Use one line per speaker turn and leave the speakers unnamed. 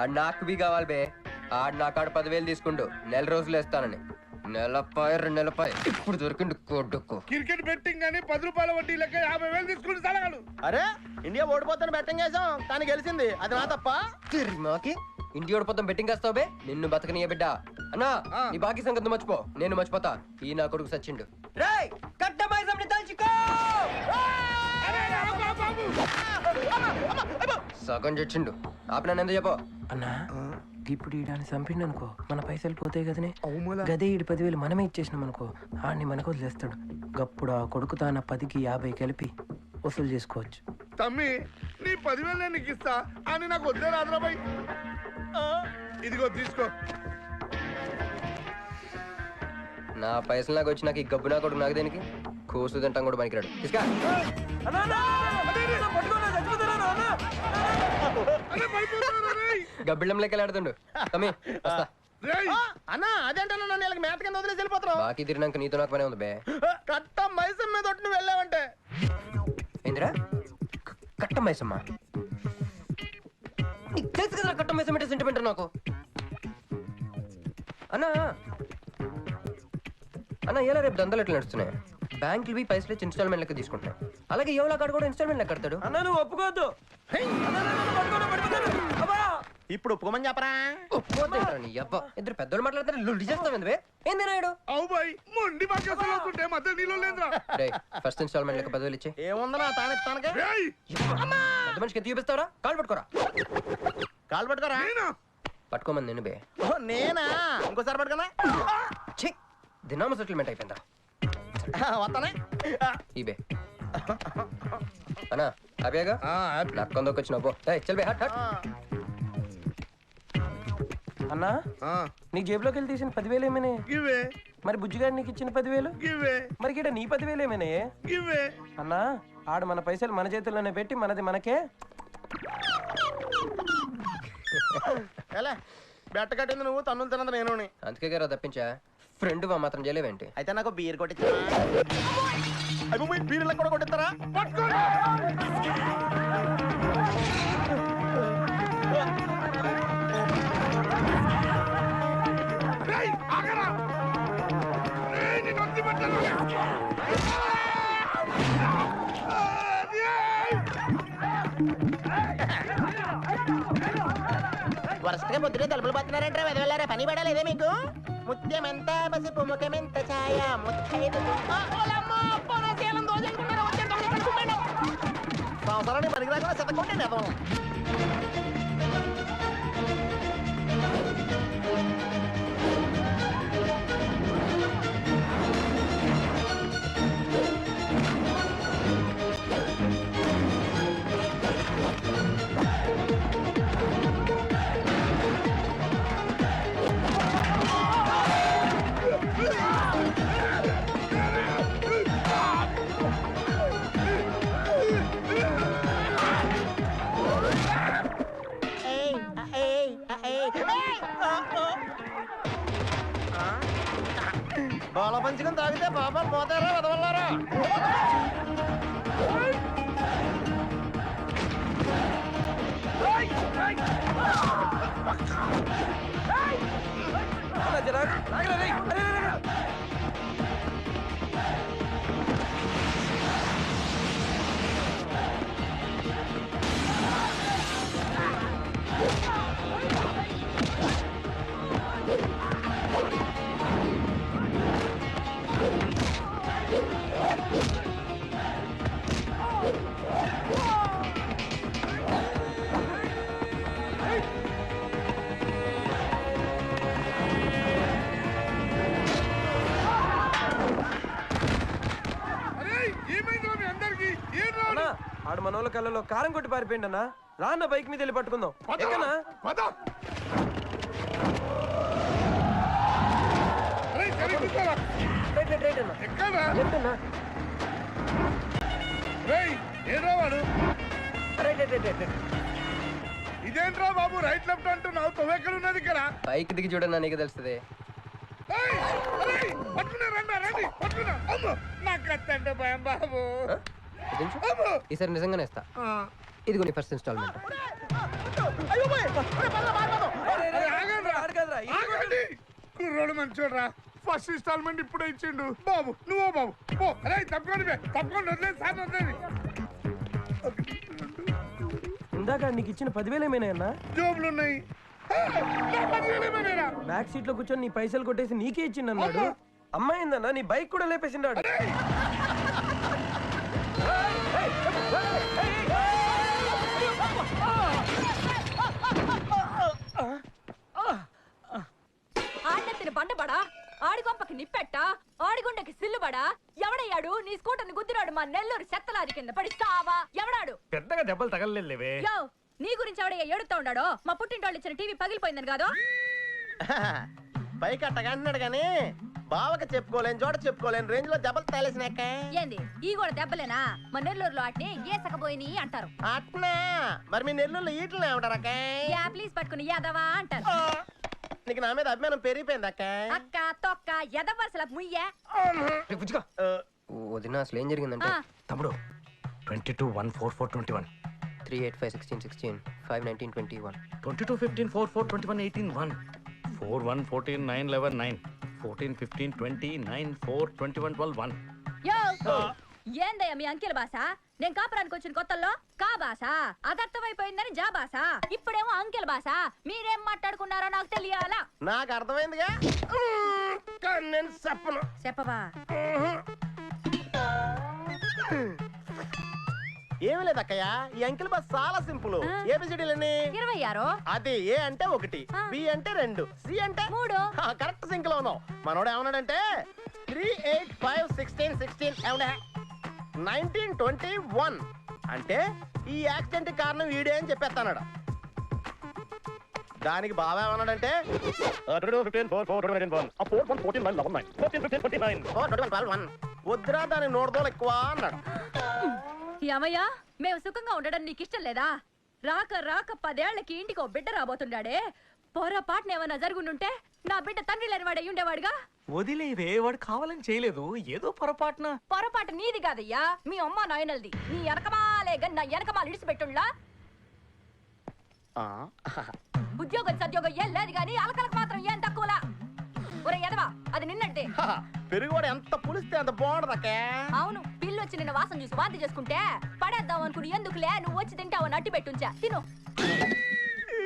ఆ నాకు బి కావాలి బే. ఆడు నా కాడ పదివేలు తీసుకుంటూ నెల రోజులు ఇస్తానని నెలపై రెండు నెలపై ఇప్పుడు దొరికిండు కొడుకు.
క్రికెట్ బెట్టింగ్ అని పది రూపాయల వడ్డీ లెక్క యాభై వేలు తీసుకుని సలగాడు
అరే ఇండియా ఓడిపోతాను బెట్టింగ్ వేసాం కానీ గెలిచింది. అది నా తప్ప.
మాకి. ఇంటి ఓడిపోతాం బెట్టింగ్ వేస్తావు బే. నిన్ను బతకనియ బిడ్డ. అన్నా. నీ బాకీ సంగతి మర్చిపో. నేను మర్చిపోతా. ఈ నా కొడుకు సచ్చిండు. రేయ్ కట్ట మైసంని తలుచుకో! సగం చచ్చిండు. ఆపిన ఎందుకు చెప్పు. అన్నా ఇప్పుడు ఈడాన్ని చంపిండు అనుకో మన పైసలు పోతాయి కదనే. గదే ఈడు పదివేలు మనమే ఇచ్చేసినాం అనుకో ఆడిని మనకు వదిలేస్తాడు. గప్పుడు ఆ కొడుకు తాన పదికి యాభై కలిపి వసూలు చేసుకోవచ్చు.
తమ్మి నీ పదివేలు నేను నీకు ఇస్తా. అని నాకు వద్దే రాదురాబాయ్ ఇదిగో తీసుకో.
నా పైసలు నాకు వచ్చి నాకు ఈ గబ్బు నా కొడుకు నాకు దేనికి? కోసు తింటాం కూడా పనికిరాడు. తీసుకా.
అరే పడిపోతున్నారా రేయ్?
గబ్బిళ్ళం లెక్క ఆడుతుండు తమ్మి వస్తా.
రేయ్.
అన్నా అదేంటన్నా నన్ను వీళ్ళకి మేత కింద వదిలేసి వెళ్ళిపోతున్నావు.
బాకీ తిరిగినాక నీతో నాకు పనే ఉంది బే.
కట్ట మైసం మీద ఒట్టు నువ్వు వెళ్ళావంటే.
ఏందిరా? క- కట్ట మైసమ్మ? నీకు తెలుసు కదా కట్ట మైసమ్మ అంటే సెంటిమెంట్ నాకు. అన్నా అన్న ఎలా రేపు దందలు ఎట్లా నడుస్తున్నాయి? బ్యాంకులు పైసలు ఇచ్చి ఇన్స్టాల్మెంట్ లెక్క తీసుకుంటున్నాయి అలాగే ఎవలా కాడు కూడా ఇన్స్టాల్మెంట్ లెక్క కడతాడు.
అన్న నువ్వు ఒప్పుకోవద్దు.
ఇప్పుడు ఒప్పుకోమని చెప్పరా?
ఒప్పుకోద్దేంట్రా నీ అబ్బా? ఇద్దరు పెద్దోళ్ళు మాట్లాడతారు లొల్లి చేస్తావు ఎందువే? ఏంది నాయుడు?
అవు బాయ్ మొండి మధ్య నీళ్ళు లేదురా.
ఫస్ట్ ఇన్స్టాల్మెంట్ లెక్క పదివేలు ఇచ్చే.
రేయ్!
పెద్ద మనిషికి ఎత్తి చూపిస్తావరా? కాల్ పట్టుకోరా.
కాలు పట్టుకోరా?
నేనా?
పట్టుకోమని నేను బే.
ఓ, నేనా? ఇంకోసారి పట్టుకున్నా
దినామ సెటిల్మెంట్ అయిపోయిందా
వస్తానే.
ఈ బే అన్నా హ్యాపీగా
ఆ, హ్యాపీ.
నాకు కొందరికి వచ్చిన పో. ఏయ్, చల్ బే హట్ హట్.
అన్నా నీ జేబులోకి వెళ్ళి తీసిన పదివేలు ఏమైనా మరి బుజ్జిగాడు నీకు ఇచ్చిన పదివేలు? మరి గిడ నీ పదివేలు ఏమైనా అన్నా ఆడు మన పైసలు మన చేతుల్లోనే పెట్టి మనది మనకే.
ఎలా బెట్ట కట్టింది నువ్వు తన్నులు తిన్నది నేను
అందుకే గారు తప్పించా? ఫ్రెండ్ మాత్రం చేయలేవేంటి?
అయితే నాకు బీర్ కొట్టించా. బీర్ కూడా కొట్టిస్తారా? వరుసగా పొద్దునే తలుపులు పడుతున్నారంటే వెళ్ళారా పని పడలేదే మీకు? ముత్యమెంత పసుపు ముఖమెంత ఛాయ? ముత్తైదు సంవత్సరాన్ని పనికి రాకుండా చెత్తకొండి బాల పంచుకొని తాగితే పాపాలు పోతారా వదవల్లారా?
జర కళ్ళలో కారం కొట్టి పారిపోయింది అన్న రాన్న బైక్ మీద వెళ్ళి పట్టుకుందాం. ఎక్కనా
ఇదేంట్రా బాబు రైట్ లెఫ్ట్ అంటున్నావు తొవ్వెక్కడ ఉన్నది ఇక్కడ.
బైక్ దిగి చూడన్నా నీకు తెలుస్తుంది.
పట్టుకున్నా రండి రండి పట్టుకున్నా అమ్మో నాకు కత్తంటే భయం బాబు.
ఈసారి నిజంగానే ఇస్తా.
ఆ,
ఇదిగో నీ ఫస్ట్ ఇన్స్టాల్మెంట్
కుర్రోడు మంచోడ్రా. ఫస్ట్ ఇన్స్టాల్మెంట్ ఇప్పుడే ఇచ్చిండు. బాబు నువ్వో బాబు. అరే తప్పకుండా తప్పకుండా వదిలేదు సార్ వదిలేదు
ఇందాక నీకు ఇచ్చిన పదివేలు ఏమైనా అన్నా?
జోబులు ఉన్నాయి?
బ్యాక్ సీట్లో కూర్చొని నీ పైసలు కొట్టేసి నీకే ఇచ్చిండు అన్నాడు. అమ్మాయిందన్నా నీ బైక్ కూడా లేపేసిండాడు.
ఆడెత్తిన బండబడా? ఆడిగొంపకి నిప్పెట్ట? ఆడిగుండకి సిల్లుబడా? ఎవడయ్యాడు? నీ స్కూటర్ని గుద్దినాడు మా నెల్లూరు చెత్తలారి కింద పడి సావా ఎవడాడు?
పెద్దగా దెబ్బలు తగలలేవే
యో నీ గురించి ఎవడయ్యా ఏడుతా ఉన్నాడో? మా పుట్టింటోళ్ళు ఇచ్చిన టీవీ పగిలిపోయిందని కాదు?
పైకి అట్టగా అంటున్నాడు కానీ బావకి చెప్పుకోలేని చోట చెప్పుకోలేని రేంజ్లో దెబ్బలు తేలేసినాక
ఏంది? ఈ కూడా దెబ్బలేనా? మా నెల్లూరులో ఆటిని ఏ సకపోయిని అంటారు.
అట్నా? మరి మీ నెల్లూరులో ఈటలు ఏమంటారక్క
యా ప్లీజ్ పట్టుకుని యాదవా అంటారు.
నీకు నా మీద అభిమానం పెరిగిపోయింది అక్క.
అక్క తొక్క ఎదవరసల ముయ్యే.
వదిన అసలు ఏం జరిగిందంటే?
తమ్ముడు twenty two one four four twenty one
three eight five sixteen sixteen five nineteen twenty one
twenty two fifteen four four twenty one eighteen one four one fourteen nine eleven nine fourteen fifteen twenty nine four twenty one twelve one
యో ఏందయ్యా మీ అంకెల భాష? నేను కాపురానికి వచ్చిన కొత్తల్లో కా భాష అదర్థమైపోయిందని జా భాష. ఇప్పుడేమో అంకెల భాష. మీరేం మాట్లాడుకున్నారో నాకు తెలియాలా?
నాకు అర్థమైందిగా? మ్మ్, కానీ నేను చెప్పను.
చెప్పవా?
ఏమీ లేదు అక్కయ్య ఈ అంకిల్ బస్ చాలా సింపుల్. ఏబిసిడీలని
ఇరవై ఆరు.
అది ఏ అంటే ఒకటి. బి అంటే రెండు సి అంటే?
మూడు.
కరెక్ట్ సింక్లో ఉన్నావు. మనోడు ఏమన్నాడంటే three eight five sixteen sixteen ఏమన్నా నైన్టీన్ ట్వంటీ వన్. అంటే ఈ యాక్సిడెంట్ కారణం వీడే అని చెప్పేస్తాడు దానికి బాగా ఏమన్నాడంటే వన్ వద్దురా దాని నోడదోలు ఎక్కువ అన్నాడు.
ఏమయ్యా మేము సుఖంగా ఉండడం నీకు ఇష్టం లేదా? రాక రాక పదేళ్ళకి ఇంటికి బిడ్డ రాబోతుండాడే. పొరపాటున ఏమన్నా జరుగుండుంటే నా బిడ్డ తండ్రి లేని వాడు ఉండేవాడుగా?
వదిలేవే వాడు కావాలని చేయలేదు. ఏదో పొరపాటున.
పొరపాటు నీది కాదయ్యా మీ అమ్మ నాయనల్ది. నీ వెనకమాలే గన్ నా వెనకమాల ఇడిచిపెట్టుండ్లా
ఆ,
ఉద్యోగం సద్యోగం ఏం లేదు గాని అలకలకు మాత్రం ఏం తక్కువలా? ఒరే ఎదవా అది నిన్నటిదే
పెరుగు కూడా ఎంత పులిస్తే అంత బాగుండదు అక్కే
అవును పిల్లు వచ్చి నిన్న వాసన చూసి వాంతి చేసుకుంటే పడేద్దాం అనుకుని ఎందుకులే నువ్వు వచ్చి తింటావు నట్టి పెట్టుంచా తిను.